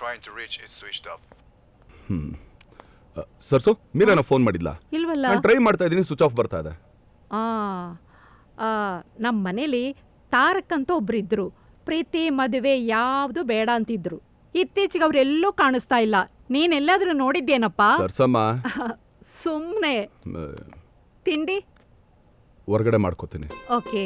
trying to reach is switched off. ಸರ್ಸು ಮೀರಾನ phone ಮಾಡಿದ್ಲಾ? ಇಲ್ವಲ್ಲ? ನಾನು ಟ್ರೈ ಮಾಡ್ತಾ ಇದ್ದೀನಿ ಸ್ವಿಚ್ ಆಫ್ ಬರ್ತಾ ಇದೆ. ಆ ನಮ್ಮ ಮನೇಲಿ ತಾರಕ್ ಅಂತ ಒಬ್ರಿದ್ರು ಪ್ರೀತಿ ಮದುವೆ ಯಾವುದು ಬೇಡ ಅಂತಿದ್ರು. ಇತ್ತೀಚೆಗೆ ಅವರೆಲ್ಲೂ ಕಾಣಿಸ್ತಾ ಇಲ್ಲ. ನೀನೆಲ್ಲಾದ್ರೂ ನೋಡಿದ್ದೇನಪ್ಪ? ಸರ್ಸಮ್ಮ. ಸುಮ್ಮನೆ ಮ್, ತಿಂಡಿ? ಹೊರ್ಗಡೆ ಮಾಡ್ಕೋತೀನಿ. Okay.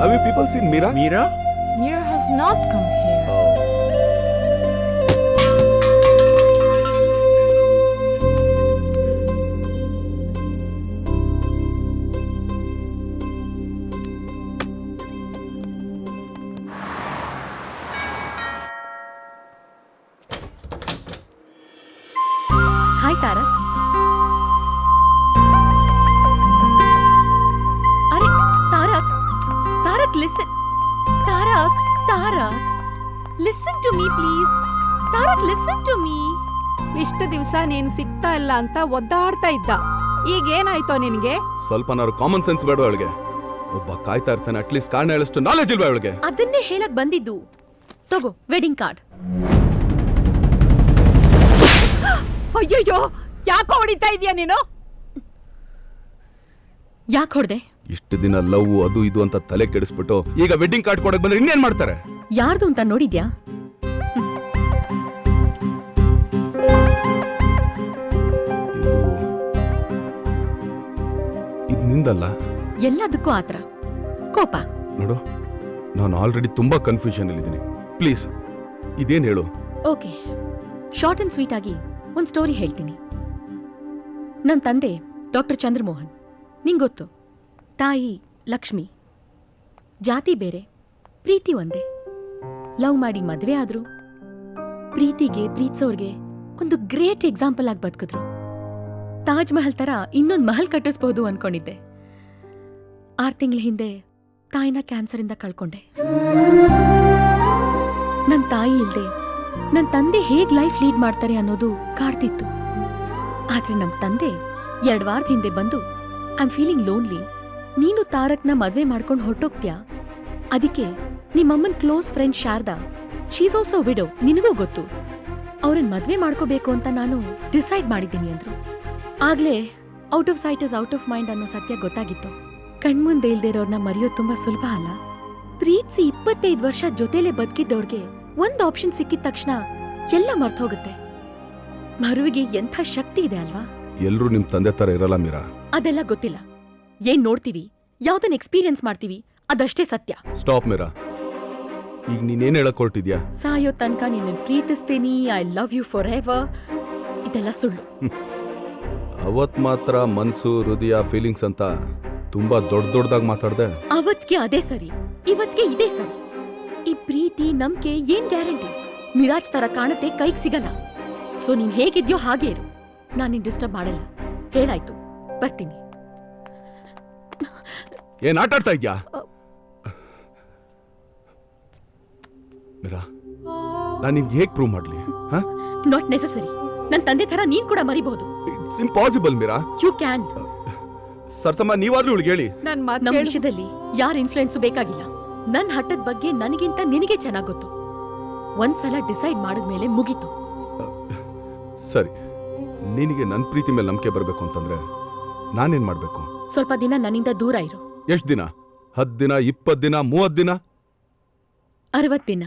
Have you people seen Mira? Mira? Mira has not come here. Oh. Listen to me please Tarak listen to me ಇಷ್ಟು ದಿವಸ ನೀನು ಸಿಗ್ತಾ ಇಲ್ಲ ಅಂತ ಒದ್ದಾಡ್ತಾ ಇದ್ದ. ಈಗ ಏನಾಯ್ತೋ ನಿನಗೆ? ಸ್ವಲ್ಪನಾರು ಕಾಮನ್ ಸೆನ್ಸ್ ಬೇಡ ಅವಳಿಗೆ. ಒಬ್ಬ ಕಾಯ್ತಾ ಇರ್ತಾನೆ ಅಟ್ಲೀಸ್ಟ್ ಕಾರಣ ಹೇಳಷ್ಟು ನಾಲೆಜ್ ಇಲ್ವಾ ಅವಳಿಗೆ? ಅದನ್ನೇ ಹೇಳಕ್ ಬಂದಿದ್ದು. ತಗೋ ವೆಡ್ಡಿಂಗ್ ಕಾರ್ಡ್ ಅಯ್ಯಯ್ಯೋ ಯಾಕೋ ಹೊಡಿತಾ ಇದೀಯ ನೀನು? ಯಾಕೆ ಹೊಡೆದೆ? ಇಷ್ಟು ದಿನ ಲವ್ ಅದು ಇದು ಅಂತ ತಲೆ ಕೆಡಿಸ್ಬಿಟ್ಟು ಈಗ ವೆಡ್ಡಿಂಗ್ ಕಾರ್ಡ್ ಕೊಡಕ್ ಬಂದ್ರೆ ಇನ್ನೇನ್ ಮಾಡ್ತಾರೆ? ಯಾರ್ದು ಅಂತ ನೋಡಿದ್ಯಾ? ಇದು ನಿಂದಲ್ಲ? ಎಲ್ಲದಕ್ಕೂ ಆತರ. ಕೋಪ. ನೋಡು ನಾನು ಆಲ್ರೆಡಿ ತುಂಬಾ ಕನ್ಫ್ಯೂಷನ್ ಅಲ್ಲಿದ್ದೀನಿ ಪ್ಲೀಸ್ ಇದೇನ್ ಹೇಳು? ಓಕೆ. ಶಾರ್ಟ್ ಅಂಡ್ ಸ್ವೀಟ್ ಆಗಿ ಒಂದು ಸ್ಟೋರಿ ಹೇಳ್ತೀನಿ. ನನ್ನ ತಂದೆ ಡಾಕ್ಟರ್ ಚಂದ್ರಮೋಹನ್. ನಿಂಗೆ ಗೊತ್ತು? ತಾಯಿ, ಲಕ್ಷ್ಮಿ. ಜಾತಿ ಬೇರೆ, ಪ್ರೀತಿ ಒಂದೇ. ಲವ್ ಮಾಡಿ ಮದುವೆ ಆದ್ರು, ಪ್ರೀತಿಗೆ, ಪ್ರೀತ್ಸೋರ್ಗೆ ಒಂದು ಗ್ರೇಟ್ ಎಕ್ಸಾಂಪಲ್ ಆಗಿ ಬದುಕಿದ್ರು. ತಾಜ್ ಮಹಲ್ ತರ ಇನ್ನೊಂದು ಮಹಲ್ ಕಟ್ಟಿಸ್ಬೋದು ಅನ್ಕೊಂಡಿದ್ದೆ. ಆರು ತಿಂಗಳ ಹಿಂದೆ ತಾಯಿನ ಕ್ಯಾನ್ಸರಿಂದ ಕಳ್ಕೊಂಡೆ. ನನ್ನ ತಾಯಿ ಇಲ್ಲದೆ ನನ್ನ ತಂದೆ ಹೇಗ್ ಲೈಫ್ ಲೀಡ್ ಮಾಡ್ತಾರೆ ಅನ್ನೋದು ಕಾಡ್ತಿತ್ತು. ಆದ್ರೆ ನಮ್ಮ ತಂದೆ ಎರಡು ವಾರದ ಹಿಂದೆ ಬಂದು ಐ ಆಮ್ ಫೀಲಿಂಗ್ ಲೋನ್ಲಿ ನೀನು ತಾರಕ್ನ ಮದ್ವೆ ಮಾಡ್ಕೊಂಡು ಹೊರಟೋಗ್ತ್ಯಾ? ಅದಕ್ಕೆ ನಿಮ್ಮಮ್ಮನ್ close friend Sharada she's also widow ನಿನಗೂ ಗೊತ್ತು. ಅವ್ರನ್ನ ಮದ್ವೆ ಮಾಡ್ಕೋಬೇಕು ಅಂತ ನಾನು ಡಿಸೈಡ್ ಮಾಡಿದ್ದೀನಿ ಅಂದ್ರು. ಆಗ್ಲೇ out of sight is out of mind ಅನ್ನೋ ಸತ್ಯ ಗೊತ್ತಾಗಿತ್ತು. ಕಣ್ಮುಂದೆ ಇಲ್ದೇ ಇರೋರ್ನ ಮರೆಯೋದು ತುಂಬಾ ಸುಲಭ ಅಲ್ಲ? ಪ್ರೀತಿಸಿ ಇಪ್ಪತ್ತೈದು ವರ್ಷ ಜೊತೆಲೆ ಬದುಕಿದ್ದವ್ರಿಗೆ ಒಂದು ಆಪ್ಷನ್ ಸಿಕ್ಕಿದ ತಕ್ಷಣ ಎಲ್ಲ ಮರ್ತೋಗುತ್ತೆ. ಮರುವಿಗೆ ಎಂಥ ಶಕ್ತಿ ಇದೆ ಅಲ್ವಾ? ಎಲ್ಲರೂ ನಿಮ್ ತಂದೆ ತರ ಇರಲ್ಲ ಮೀರಾ. ಅದೆಲ್ಲ ಗೊತ್ತಿಲ್ಲ. ಏನ್ ನೋಡ್ತೀವಿ? ಯಾವ್ದನ್ನ ಎಕ್ಸ್ಪೀರಿಯನ್ಸ್ ಮಾಡ್ತೀವಿ? ಅದಷ್ಟೇ ಸತ್ಯ. ಸ್ಟಾಪ್ ಮೀರಾ. ಈಗ ನೀನೇನ್ ಹೇಳಕ್ ಹೊರಟಿದ್ಯಾ? ಸಾಯೋ ತನಕ ನಿನ್ನ ಪ್ರೀತಿಸ್ತೀನಿ. I love you forever ಇದೆಲ್ಲ ಸುಳ್ಳು. ಅವತ್ ಮಾತ್ರ ಮನ್ಸು ಹೃದಯ ಫೀಲಿಂಗ್ಸ್ ಅಂತ ತುಂಬಾ ದೊಡ್ಡ ದೊಡ್ಡದಾಗಿ ಮಾತಾಡ್ದೆ. ಅವತ್ಗೆ ಅದೇ ಸರಿ. ಇವತ್ಗೆ ಇದೇ ಸರಿ. ಈ ಪ್ರೀತಿ ನಂಬಿಕೆ ಏನ್ ಗ್ಯಾರಂಟಿ? ಮಿರಾಜ್ ತರ ಕಾಣತೆ ಕೈಗ್ ಸಿಗಲ್ಲ. ಸೊ ನೀನ್ ಹೇಗಿದ್ಯೋ ಹಾಗೆ ಇರು. ನಾನ್ ನಿನ್ ಡಿಸ್ಟರ್ಬ್ ಮಾಡಲ್ಲ. ಹೇಳಾಯ್ತು. ಬರ್ತೀನಿ. ಏನ್ ಆಟಾಡ್ತಾ ಇದ್ಯಾ? ಮೀರಾ ನಾನು ನಿಮ್ಗೆ ಹೇಗ್ ಪ್ರೂವ್ ಮಾಡ್ಲಿ ಹಾ? ನಾಟ್ ನೆಸೆಸರಿ ನನ್ನ ತಂದೆ ತರ ನೀನ್ ಕೂಡ ಮರಿಬಹುದು it's impossible Meera. You can Sarasamma ನೀವಾದ್ರೂ ಇವಳಿಗೆ ಹೇಳಿ. ನನ್ ಮಾತು ನಮ್ ಕೇಳು. ವಿಷಯದಲ್ಲಿ ಯಾರ ಇನ್ಫ್ಲುಯೆನ್ಸ್ ಬೇಕಾಗಿಲ್ಲ. ನನ್ನ ಹಠದ ಬಗ್ಗೆ ನನಗಿಂತ ನಿನಗೆ ಚೆನ್ನಾಗ್ ಗೊತ್ತು. ಒಂದ್ಸಲ ಡಿಸೈಡ್ ಮಾಡಿದ್ಮೇಲೆ ಮುಗೀತು. ಸರಿ. ನಿನಗೆ ನನ್ನ ಪ್ರೀತಿ ಮೇಲೆ ನಂಬಿಕೆ ಬರಬೇಕು ಅಂತಂದ್ರೆ ನಾನೇನ್ ಮಾಡಬೇಕು? ಸ್ವಲ್ಪ ದಿನ ನನ್ನಿಂದ ದೂರ ಇರು. ಎಷ್ಟ್ ದಿನ? ಹತ್ತು ದಿನ ಇಪ್ಪತ್ತು ದಿನ ಮೂವತ್ತು ದಿನ? ಅರವತ್ತು ದಿನ.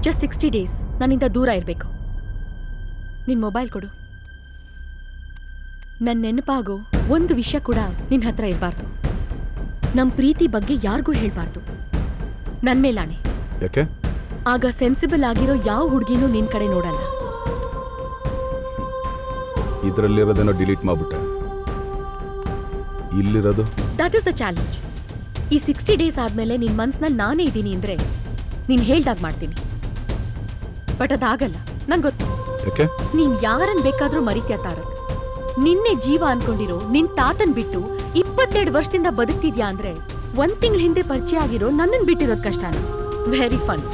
ಜಸ್ಟ್ ಸಿಕ್ಸ್ಟಿ ಡೇಸ್ ನನ್ನಿಂದ ದೂರ ಇರಬೇಕು. ನಿನ್ನ ಮೊಬೈಲ್ ಕೊಡು. ನನ್ನ ನೆನಪಾಗೋ ಒಂದು ವಿಷಯ ಕೂಡ ನಿನ್ನ ಹತ್ರ ಇರಬಾರ್ದು. ನಮ್ಮ ಪ್ರೀತಿ ಬಗ್ಗೆ ಯಾರಿಗೂ ಹೇಳಬಾರ್ದು. ನನ್ನ ಮೇಲಾಣೆ ಯಾಕೆ? ಆಗ ಸೆನ್ಸಿಬಲ್ ಆಗಿರೋ ಯಾವ ಹುಡುಗಿನೂ ನಿನ್ನ ಕಡೆ ನೋಡಲ್ಲ. ಇದರಲ್ಲಿರೋದೇನೋ ಡಿಲೀಟ್ ಮಾಡ್ಬಿಟ್ಟೆ. ಇಲ್ಲಿರೋದು? ದಟ್ ಇಸ್ ದ ಚಾಲೆಂಜ್ ಈ ಸಿಕ್ಸ್ಟಿ ಡೇಸ್ ಆದ್ಮೇಲೆ ನಿನ್ ಮನ್ಸ್ನಲ್ಲಿ ನಾನೇ ಇದ್ದೀನಿ ಅಂದ್ರೆ ನೀನ್ ಹೇಳ್ದಾಗ ಮಾಡ್ತೀನಿ. ಬಟ್ ಅದಾಗಲ್ಲ. ನಂಗ್ ಗೊತ್ತು ಯಾಕೆ? ನೀನ್ ಯಾರನ್ ಬೇಕಾದ್ರೂ ಮರಿತ್ಯಾ ತಾರಕ್. ನಿನ್ನೆ ಜೀವ ಅನ್ಕೊಂಡಿರೋ ನಿನ್ ತಾತನ್ ಬಿಟ್ಟು ಇಪ್ಪತ್ತೆರಡು ವರ್ಷದಿಂದ ಬದುಕ್ತಿದ್ಯಾ ಅಂದ್ರೆ ಒಂದ್ ತಿಂಗಳ ಹಿಂದೆ ಪರಿಚಯ ಆಗಿರೋ ನನ್ನನ್ ಬಿಟ್ಟಿರೋದ್ ಕಷ್ಟನ? Very fun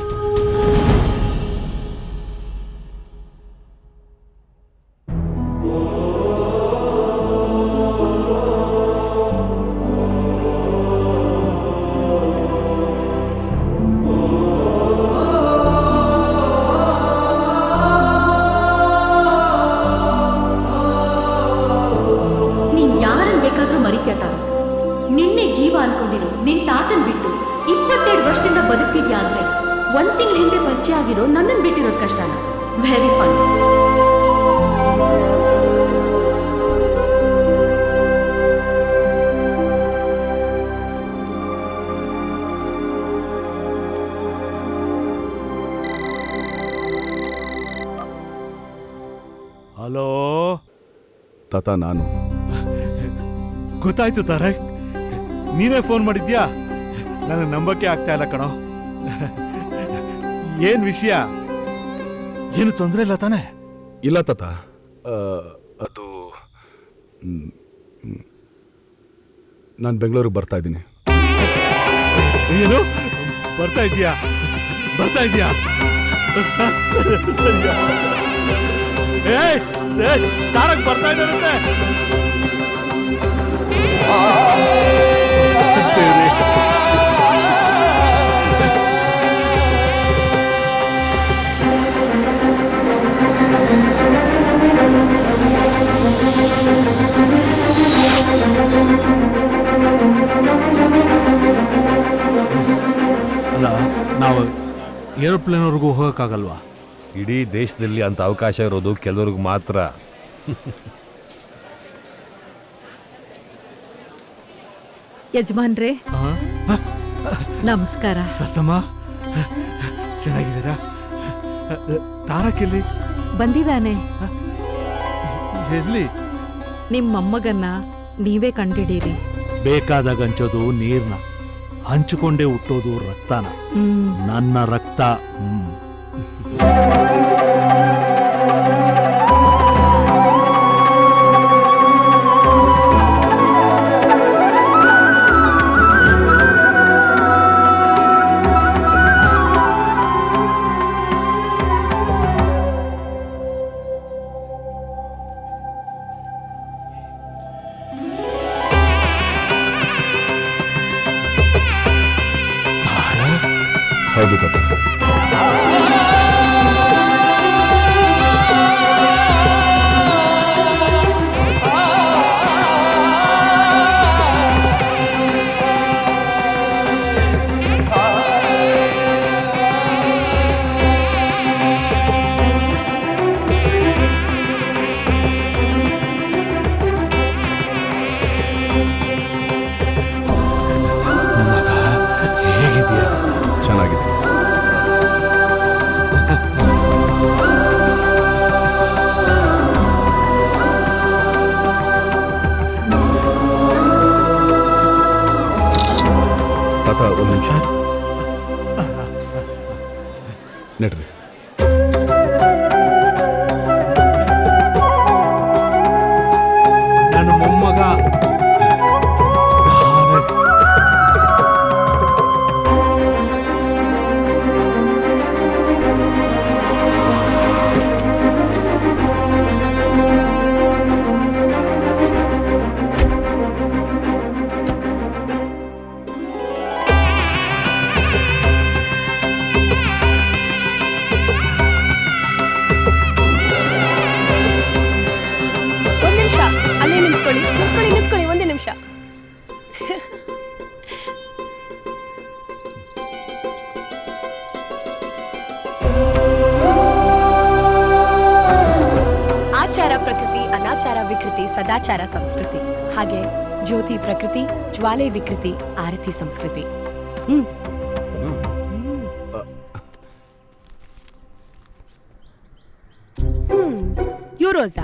hello? ತಾತ ನಾನು. ಗೊತ್ತಾಯ್ತು ತಾರಕ್ ನೀನೇ ಫೋನ್ ಮಾಡಿದ್ಯಾ? ನನಗೆ ನಂಬಕ್ಕೆ ಆಗ್ತಾ ಇಲ್ಲ ಕಣೋ. ಏನ್ ವಿಷಯ? ಏನು ತೊಂದರೆ ಇಲ್ಲ ತಾನೆ? ಇಲ್ಲ ತಾತ. ಆ, ಅದು ನಾನು ಬೆಂಗಳೂರಿಗೆ ಬರ್ತಾ ಇದ್ದೀನಿ. ಏನು? ಬರ್ತಾ ಇದೀಯಾ ಬರ್ತಾ ಇದೀಯಾ ತಾರಕ್ ಬರ್ತಾ ಇದ್ದಾರಂತೆ. ಅಲ್ಲ ನಾವು ಏರೋಪ್ಲೇನ್ವರೆಗೂ ಹೋಗೋಕ್ಕಾಗಲ್ವಾ? ಇಡೀ ದೇಶದಲ್ಲಿ ಅಂತ ಅವಕಾಶ ಇರೋದು ಕೆಲವ್ರಿಗೆ ಮಾತ್ರ. ಯಜಮಾನ್ರೇ. ನಮಸ್ಕಾರ. ಸರ್ಸಮ್ಮ ಚೆನ್ನಾಗಿದ್ದೀರಾ? ತಾರಕ್ ಎಲ್ಲಿ ಬಂದಿದ್ದಾನೆ ಎಲ್ಲಿ? ನಿಮ್ಮ ಮೊಮ್ಮಗನ್ನ ನೀವೇ ಕಂಡಿಡೀರಿ. ಬೇಕಾದಾಗ ಹಂಚೋದು ನೀರ್ನ. ಹಂಚಿಕೊಂಡೇ ಹುಟ್ಟೋದು ರಕ್ತನ. ನನ್ನ ರಕ್ತ. ಹ್ಮ್. ಹೌದು ಆಚಾರ ಪ್ರಕೃತಿ, ಅನಾಚಾರ ವಿಕೃತಿ, ಸದಾಚಾರ ಸಂಸ್ಕೃತಿ. ಹಾಗೆ ಜ್ಯೋತಿ ಪ್ರಕೃತಿ, ಜ್ವಾಲೆ ವಿಕೃತಿ, ಆರತಿ ಸಂಸ್ಕೃತಿ. ಹ್ಮ್. ಯೂರೋಸಾ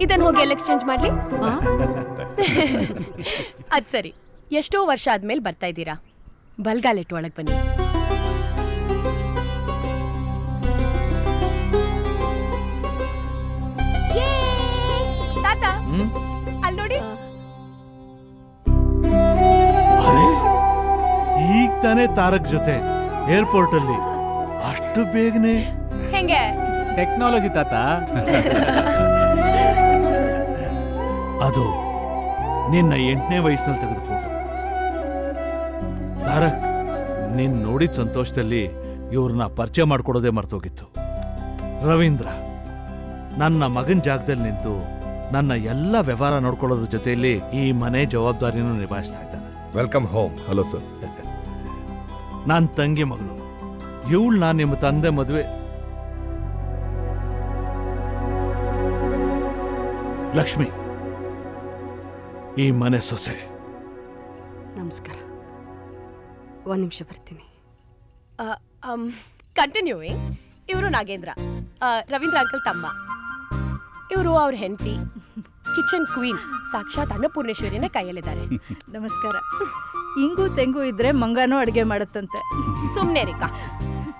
ಇದನ್ನ ಹೋಗಿ ಎಕ್ಸ್ಚೇಂಜ್ ಮಾಡ್ಲಿ? ಅದ್ ಸರಿ. ಎಷ್ಟೋ ವರ್ಷ ಆದ್ಮೇಲೆ ಬರ್ತಾ ಇದ್ದೀರಾ? ಬಲ್ಗಾಲೆಟ್ ಒಳಗ್ ಬನ್ನಿ. ತಾನೇ ತಾರಕ್ ಜೊತೆ ಏರ್ಪೋರ್ಟ್ ಅಲ್ಲಿ. ಅಷ್ಟು ಬೇಗನೆ? ಹೆಂಗೆ? ಟೆಕ್ನಾಲಜಿ ತಾತ. ಅದು ನಿನ್ನ ಎಂಟನೇ ವಯಸ್ಸಲ್ಲಿ ತೆಗೆದ ಫೋಟೋ ತಾರಕ್ ನೀನ್ ನೋಡಿದ ಸಂತೋಷದಲ್ಲಿ ಇವ್ರನ್ನ ಪರಿಚಯ ಮಾಡ್ಕೊಡೋದೇ ಮರ್ತೋಗಿತ್ತು. ರವೀಂದ್ರ ನನ್ನ ಮಗನ ಜಾಗದಲ್ಲಿ ನಿಂತು ನನ್ನ ಎಲ್ಲ ವ್ಯವಹಾರ ನೋಡ್ಕೊಳ್ಳೋದ್ರ ಜೊತೆಯಲ್ಲಿ ಈ ಮನೆ ಜವಾಬ್ದಾರಿನೂ ನಿಭಾಯಿಸ್ತಾ ಇದ್ದಾನೆ. ವೆಲ್ಕಮ್ ಹೋಮ್ ಹಲೋ ಸರ್ ನನ್ನ ತಂಗಿ ಮಗಳು. ಇವಳು ನಾನು ನಿಮ್ಮ ತಂದೆ ಮದುವೆ. ಲಕ್ಷ್ಮಿ ಈ ಮನೆ ಸೊಸೆ. ನಮಸ್ಕಾರ. ಒಂದು ನಿಮಿಷ ಬರ್ತೀನಿ. ಕಂಟಿನ್ಯೂಯಿಂಗ್ ಇವರು ನಾಗೇಂದ್ರ. ಆ, ರವೀಂದ್ರ ಅಂಕಲ್ ತಮ್ಮ. ಇವರು ಅವ್ರ ಹೆಂಡತಿ. Kitchen queen. ಸಾಕ್ಷಾತ್ ಅನ್ನಪೂರ್ಣೇಶ್ವರಿನ ಕೈಯಲ್ಲಿದ್ದಾರೆ. ನಮಸ್ಕಾರ. ಇಂಗು ತೆಂಗು ಇದ್ರೆ ಮಂಗನೂ ಅಡುಗೆ ಮಾಡುತ್ತಂತೆ. ಸುಮ್ನೆ ರೇಖಾ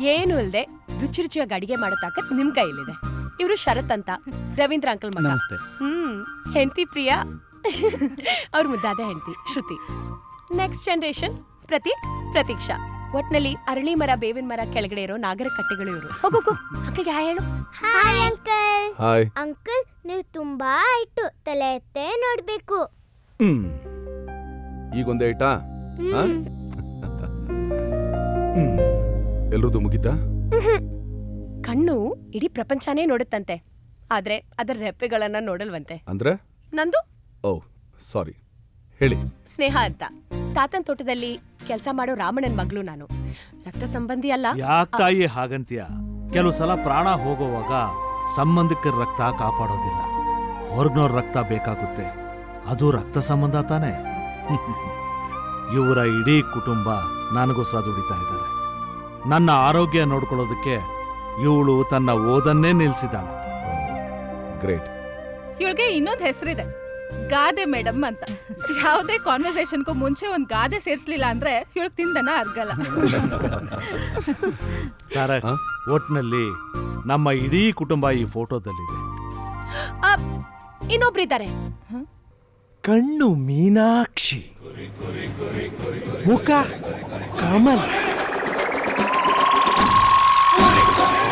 ಏನು ಇಲ್ದೆ ರುಚಿ ರುಚಿಯಾಗಿ ಅಡಿಗೆ ಮಾಡೋ ತಾಕತ್ ನಿಮ್ ಕೈಯಲ್ಲಿದೆ. ಇವರು ಶರತ್ ಅಂತ ರವೀಂದ್ರ ಅಂಕಲ್ ಮಗ. ನಮಸ್ತೆ. ಹ್ಮ್ ಹೆಂಡತಿ ಪ್ರಿಯಾ. ಅವ್ರ ಮುದ್ದಾದ ಹೆಂಡತಿ ಶ್ರುತಿ. Next generation Prateek Prateeksha. ಒಟ್ನಲ್ಲಿ ಅರಳಿ ಮರ ಬೇವಿನ ಮರ ಕೆಳಗಡೆ ಇರೋ ನಾಗರ ಕಟ್ಟೆಗಳು ಇವರು. ಹೋಗೋಗು ಮಕ್ಕಳಿಗೆ ಹಾಯ್ ಹೇಳು. ಹಾಯ್ ಅಂಕಲ್ ಹಾಯ್ ಅಂಕಲ್ ನೀವು ತುಂಬಾ ಇಟ್ಟು ತಲೆ ಎತ್ತೇ ನೋಡ್ಬೇಕು. ಹ್ಮ್. ಈಗೊಂದೇ ಐಟಾ ಎಲ್ರದ್ದು ಮುಗಿತಾ? ಕಣ್ಣು ಇಡೀ ಪ್ರಪಂಚನೇ ನೋಡುತ್ತಂತೆ. ಆದ್ರೆ ಅದರ ರೆಪ್ಪೆಗಳನ್ನ ನೋಡಲ್ವಂತೆ. ಅಂದ್ರೆ? ನಂದು? ಓ ಸಾರಿ. ಹೇಳಿ. ಸ್ನೇಹ ಅಂತ. ತಾತನ್ ತೋಟದಲ್ಲಿ ಕೆಲಸ ಮಾಡೋ ರಾಮಣ್ಣನ ಮಗಳು ನಾನು. ರಕ್ತ ಸಂಬಂಧಿ ಅಲ್ಲ. ಯಾಕ ತಾಯಿ ಹಾಗಂತೀಯ? ಕೆಲವು ಸಲ ಪ್ರಾಣ ಹೋಗುವಾಗ ಸಂಬಂಧಿಕರ ರಕ್ತ ಕಾಪಾಡೋದಿಲ್ಲ. ಹೊರಗ್ನವ್ರ ರಕ್ತ ಬೇಕಾಗುತ್ತೆ. ಅದು ರಕ್ತ ಸಂಬಂಧ ತಾನೆ? ಇವರ ಇಡೀ ಕುಟುಂಬ ನನಗೋಸ್ಕರ ದುಡಿತಾ ಇದ್ದಾರೆ. ನನ್ನ ಆರೋಗ್ಯ ನೋಡ್ಕೊಳ್ಳೋದಕ್ಕೆ ಇವಳು ತನ್ನ ಓದನ್ನೇ ನಿಲ್ಲಿಸಿದಳು ಗ್ರೇಟ್ ಇವಳಿಗೆ ಇನ್ನೊಂದು ಹೆಸರಿದೆ. ಗಾದೆ ಮೇಡಮ್ ಅಂತ. ಯಾವುದೇ ಕಾನ್ವರ್ಸೇಷನ್ಗೂ ಮುಂಚೆ ಒಂದು ಗಾದೆ ಸೇರಿಸ್ಲಿಲ್ಲ ಅಂದ್ರೆ ಇವಳಿಗೆ ತಿಂದನ ಅರ್ಗಲ್ಲ? ಒಟ್ನಲ್ಲಿ ನಮ್ಮ ಇಡೀ ಕುಟುಂಬ ಈ ಫೋಟೋದಲ್ಲಿದೆ. ಆ, ಇನ್ನೊಬ್ರಿದ್ದಾರೆ. ಕಣ್ಣು ಮೀನಾಕ್ಷಿ. ಮುಖ ಕಮಲ್.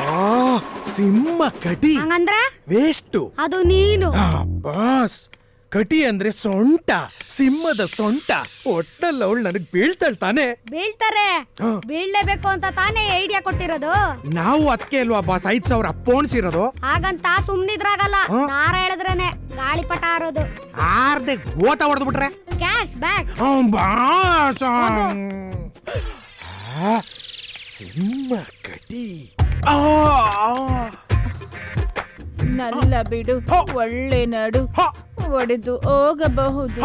ಆ, ಸಿಂಹ ಕಟಿ ಹಂಗಂದ್ರೆ? ವೇಸ್ಟು ಅದು ನೀನು. ಬಾಸ್. ಕಟಿ ಅಂದ್ರೆ ಸೊಂಟ ಸಿಂಹದ ಸೊಂಟ. ಒಟ್ಟಲ್ಲಿ ಅವಳು ನನಗ್ ಬೀಳ್ತಾಳ್ ತಾನೆ. ಬೀಳ್ತಾರೆ. ಬೀಳ್ಲೇಬೇಕು ಅಂತ ತಾನೇ ಐಡಿಯಾ ಕೊಟ್ಟಿರೋದು. ನಾವು ಅದಕ್ಕೆ ಅಲ್ವಾ ಬಾಸ್ ಐದ್ ಸಾವಿರ ಪೋಣಿಸಿರೋದು. ಹಾಗಂತ ಸುಮ್ನಿದ್ರಾಗಲ್ಲ. ನಾರ ಹೇಳಿದ್ರೇನೆ ಗಾಳಿಪಟ ಆರೋದು. ಆರ್ದೆ ಗೋತ ಹೊಡೆದ್ಬಿಟ್ರೆ ಕ್ಯಾಶ್ ಬ್ಯಾಕ್ ಬಾಸ್ ಸಿಂಹ ಕಟಿ. ಆ, ಆ. ನಲ್ಲ ಬಿಡು ಒಳ್ಳೆ ನಡು. ಹ. ಒಡೆದು ಹೋಗಬಹುದು.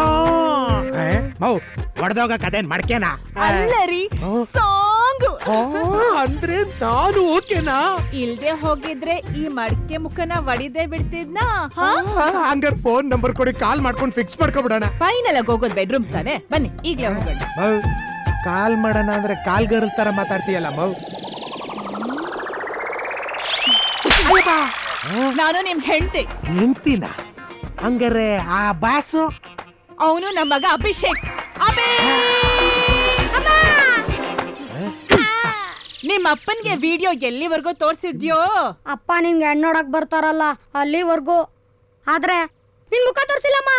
ಒಡೆದೋಗ ಕದೇನ್ ಮಡ್ಕೇನಾ ಅಲ್ಲರಿ ಸಾಂಗ್. ಆ, ಅಂದ್ರೆ ನಾನು ಓಕೆನಾ? ಇಲ್ದೆ ಹೋಗಿದ್ರೆ ಈ ಮಡ್ಕೆ ಮುಖನ ಒಡಿದೆ ಬಿಡ್ತಿದ್ನಾ? ಹಂಗಾರ್ ಫೋನ್ ನಂಬರ್ ಕೊಡಿ ಕಾಲ್ ಮಾಡ್ಕೊಂಡು ಫಿಕ್ಸ್ ಮಾಡ್ಕೊಬಿಡೋಣ. ಫೈನಲ್ ಆಗಿ ಹೋಗೋದ್ ಬೆಡ್ರೂಮ್ ತಾನೆ? ಬನ್ನಿ ಈಗ್ಲೇ ಹೋಗೋಣ. ಕಾಲ್ ಮಾಡೋಣ ಅಂದ್ರೆ ಕಾಲ್ಗರ್ಲ್ ತರ ಮಾತಾಡ್ತೀಯಲ್ಲ ಮೌ? ನಾನು ನಿಮ್ ಹೆಂಡತಿ. ಎಂತಿನ ಹಂಗಾರೆ ಆ ಬಾಸು? ಅವನು ನಮ್ಮ ಮಗ ಅಭಿಷೇಕ್. ಅಬೇ ನಿಮ್ಮ ಅಪ್ಪನ್ಗೆ ವಿಡಿಯೋ ಎಲ್ಲಿವರೆಗೂ ತೋರ್ಸಿದ್ಯೋ? ಅಪ್ಪ ನಿನ್ಗೆ ಹೆಣ್ಣು ನೋಡಕ್ ಬರ್ತಾರಲ್ಲ ಅಲ್ಲಿವರೆಗೂ. ಆದ್ರೆ ನಿನ್ ಮುಖ ತೋರಿಸಿಲ್ಲಮ್ಮ.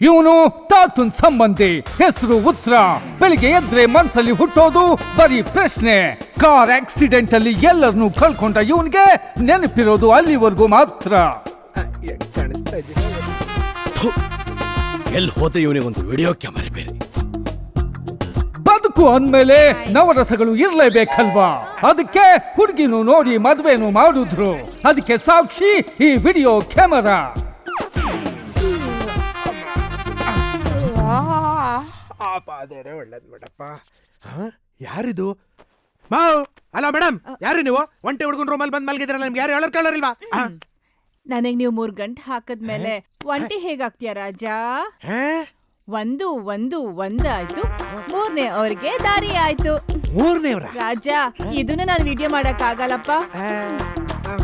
ಇವನು ತಾತುನ್ ಸಂಬಂಧಿ ಹೆಸರು ಉತ್ತರ ಬೆಳಿಗ್ಗೆ ಎದ್ರೆ ಮನ್ಸಲ್ಲಿ ಹುಟ್ಟೋದು ಬರೀ ಪ್ರಶ್ನೆ. ಕಾರ್ ಆಕ್ಸಿಡೆಂಟ್ ಅಲ್ಲಿ ಎಲ್ಲರನ್ನೂ ಕಳ್ಕೊಂಡ ಇವನ್ಗೆ ನೆನಪಿರೋದು ಅಲ್ಲಿವರೆಗೂ ಮಾತ್ರ. ಕಾಣಿಸ್ತಾ ಇದ್ದೀನಿ ಎಲ್ಲಿ ಹೋದ ಇವನಿಗೆ ಒಂದು ವಿಡಿಯೋ ಕ್ಯಾಮರಾ ಬೇರೆ ಬದುಕು ಅಂದಮೇಲೆ ನವರಸಗಳು ಇರಲೇಬೇಕಲ್ವಾ ಅದಕ್ಕೆ ಹುಡುಗಿನೂ ನೋಡಿ ಮದ್ವೆನೂ ಮಾಡಿದ್ರು ಅದಕ್ಕೆ ಸಾಕ್ಷಿ ಈ ವಿಡಿಯೋ ಕ್ಯಾಮರಾ ಒಳ್ಳೇದು ಒಳ್ಳೇದ್ ಬಿಡಪ್ಪ ಹ? ಯಾರಿದು ಮಾವ್ ಅಲ್ಲ ಮೇಡಮ್ ಯಾರು ನೀವು ಒಂಟೆ ಹುಡ್ಕೊಂಡು ರೂಮಲ್ಲಿ ಬಂದ್ ಮಲ್ಗಿದ್ರಲ್ಲ ನಿಮ್ಗೆ ಯಾರು ಹೇಳರ್ ಕೇಳೋರಿಲ್ವಾ ಹ? ನನಗ್ ನೀವು ಮೂರ್ ಗಂಟೆ ಹಾಕದ್ಮೇಲೆ ಒಂಟಿ ಹೇಗಾಗ್ತೀಯ ರಾಜ? ಹೇ? ಒಂದು ಒಂದು ಒಂದಾಯ್ತು ಮೂರನೇ ಅವ್ರಿಗೆ ದಾರಿ ಆಯ್ತು. ಮೂರನೇವ್ರ? ರಾಜ ಇದನ್ನು ನಾನು ವಿಡಿಯೋ ಮಾಡಕ್ ಆಗಲ್ಲಪ್ಪ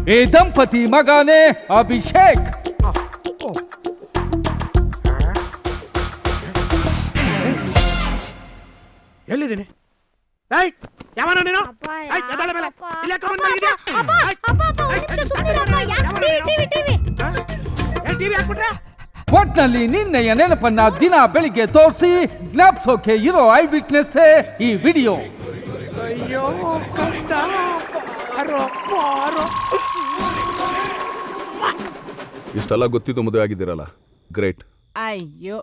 ಏ ದಂಪತಿ ಮಗನೇ ಅಭಿಷೇಕ್! ಎಲ್ಲಿದ್ದೀನಿ? ಏಯ್! ಯಾವನ ನೀನು ಅಪ್ಪ, ಏಯ್, ಎದ್ದೇಳು ಮೇಲೆ. ಯಾಕಪ್ಪ? ಇಲ್ಲೇ ಕರ್ಕೊಂಡ್ ಅಪ್ಪ, ಮಲಗಿದ್ಯಾ? ಅಪ್ಪ, ಏಯ್, ಅಪ್ಪ, ಅಪ್ಪ, ಒಂದ್ ಏಯ್, ನಿಮಿಷ ಸುಮ್ನಿರಪ್ಪ. ಯಾಕ್ ಯಾವನ ಟಿವಿ, ನೀನು? TV, TV? ಏ, ಟಿವಿ ಹಾಕ್ಬಿಟ್ರೆ ಒಟ್ನಲ್ಲಿ ನಿನ್ನೆಯ ನೆನಪನ್ನ ದಿನ ಬೆಳಿಗ್ಗೆ ತೋರಿಸಿ ಜ್ಞಾಪಿಸೋಕೆ ಇರೋ ಐ ವಿಟ್ನೆಸ್ ಈ ವಿಡಿಯೋ ಅಯ್ಯೋ ಕಂದ ಬಾರೋ ಬಾರೋ ಇಷ್ಟೆಲ್ಲ ಗೊತ್ತಿದ್ದು ಮದುವೆ ಆಗಿದ್ದೀರಲ್ಲ ಗ್ರೇಟ್ ಅಯ್ಯೋ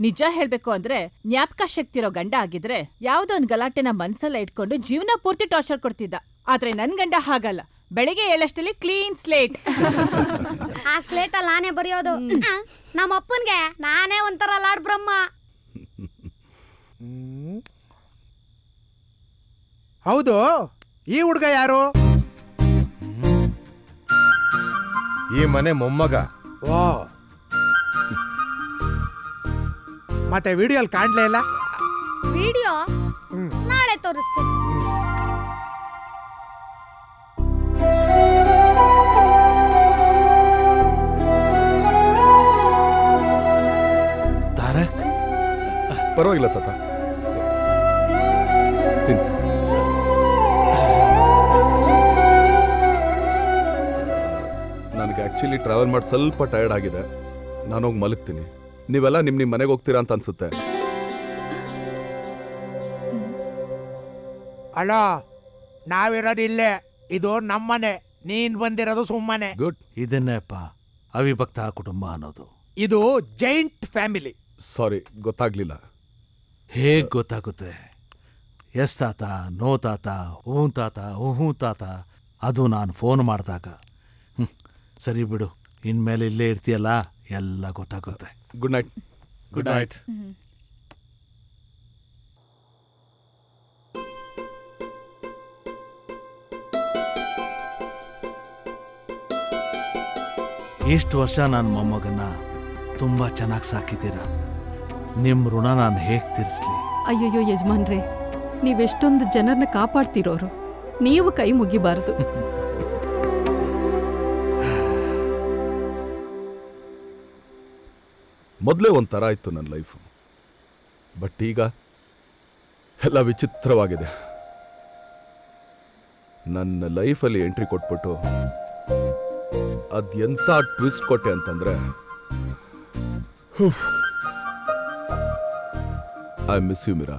ನಿಜ ಹೇಳ್ಬೇಕು ಅಂದ್ರೆ ಜ್ಞಾಪಕ ಶಕ್ತಿ ಇರೋ ಗಂಡ ಆಗಿದ್ರೆ ಯಾವ್ದೋ ಒಂದ್ ಗಲಾಟೆನ ಮನ್ಸಲ್ಲ ಇಟ್ಕೊಂಡು ಜೀವನ ಪೂರ್ತಿ ಟಾರ್ಚರ್ ಕೊಡ್ತಿದ್ದ. ಆದ್ರೆ ನನ್ ಗಂಡ ಹಾಗಲ್ಲ. ಬೆಳಿಗ್ಗೆ ಏಳಷ್ಟಲ್ಲಿ ಕ್ಲೀನ್ ಸ್ಲೇಟ್ ಆ ಸ್ಲೇಟ್ ಅಲ್ಲಿ ನಾನೇ ಬರೆಯೋದು. ನಮ್ಮ ಅಪ್ಪನ್ಗೆ ನಾನೇ ಒಂಥರ ಲಾಡ್ ಬ್ರಹ್ಮ. ಹೌದು. ಈ ಹುಡ್ಗ ಯಾರು? ಈ ಮನೆ ಮೊಮ್ಮಗ. ಓ ಮತ್ತೆ ವಿಡಿಯೋಲ್ ಕಾಣ್ಲೇ ಇಲ್ಲ? ವಿಡಿಯೋ ಹ್ಮ್. ನಾಳೆ ತೋರಿಸ್ತೀನಿ. ತಾರಕ್ ಪರವಾಗಿಲ್ಲ ತಾತ. ತಿನ್ಸಿ. ನನಗೆ ಆ್ಯಕ್ಚುಲಿ ಟ್ರಾವೆಲ್ ಮಾಡಿ ಸ್ವಲ್ಪ ಟಯರ್ಡ್ ಆಗಿದೆ. ನಾನು ಹೋಗಿ ಮಲಗ್ತೀನಿ. ನೀವೆಲ್ಲ ನಿಮ್ಮ ನಿಮ್ಮ ಮನೆಗೆ ಹೋಗ್ತೀರಾ ಅಂತ ಅನ್ಸುತ್ತೆ. ಅಲೋ ನಾವಿರೋದು ಇಲ್ಲೇ. ಇದು ನಮ್ಮನೆ. ನೀನ್ ಬಂದಿರೋದು ಸುಮ್ಮನೆ. ಗುಡ್ ಇದನ್ನೇಪ್ಪ ಅವಿಭಕ್ತ ಕುಟುಂಬ ಅನ್ನೋದು. ಇದು ಜೈಂಟ್ ಫ್ಯಾಮಿಲಿ. ಸಾರಿ ಗೊತ್ತಾಗ್ಲಿಲ್ಲ. ಹೇಗ್ ಗೊತ್ತಾಗುತ್ತೆ? ಎಸ್ ತಾತ ನೋ ತಾತ ಹ್ಞೂ ತಾತ ಹ್ಞೂ ತಾತ ಅದು ನಾನು ಫೋನ್ ಮಾಡಿದಾಗ. ಹ್ಮ್, ಸರಿ ಬಿಡು ಇನ್ಮೇಲೆ ಇಲ್ಲೇ ಇರ್ತೀಯಲ್ಲ ಎಲ್ಲ ಗೊತ್ತಾಗುತ್ತೆ. ಗುಡ್ ನೈಟ್ ಗುಡ್ ನೈಟ್ ಇಷ್ಟು ವರ್ಷ ನನ್ನ ಮೊಮ್ಮಗನ್ನ ತುಂಬ ಚೆನ್ನಾಗಿ ಸಾಕಿದ್ದೀರ. ನಿಮ್ಮ ಋಣ ನಾನು ಹೇಗೆ ತೀರಿಸ್ಲಿ? ಅಯ್ಯಯ್ಯೋ ಯಜಮಾನ್ರೆ ನೀವೆಷ್ಟೊಂದು ಜನರನ್ನ ಕಾಪಾಡ್ತಿರೋರು. ನೀವು ಕೈ ಮುಗಿಬಾರದು. ಮೊದಲೇ ಒಂಥರ ಇತ್ತು ನನ್ನ ಲೈಫು. ಬಟ್ ಈಗ ಎಲ್ಲ ವಿಚಿತ್ರವಾಗಿದೆ. ನನ್ನ ಲೈಫಲ್ಲಿ ಎಂಟ್ರಿ ಕೊಟ್ಬಿಟ್ಟು ಅದೆಂಥ ಟ್ವಿಸ್ಟ್ ಕೊಟ್ಟೆ ಅಂತಂದ್ರೆ ಐ ಮಿಸ್ ಯು ಮಿರಾ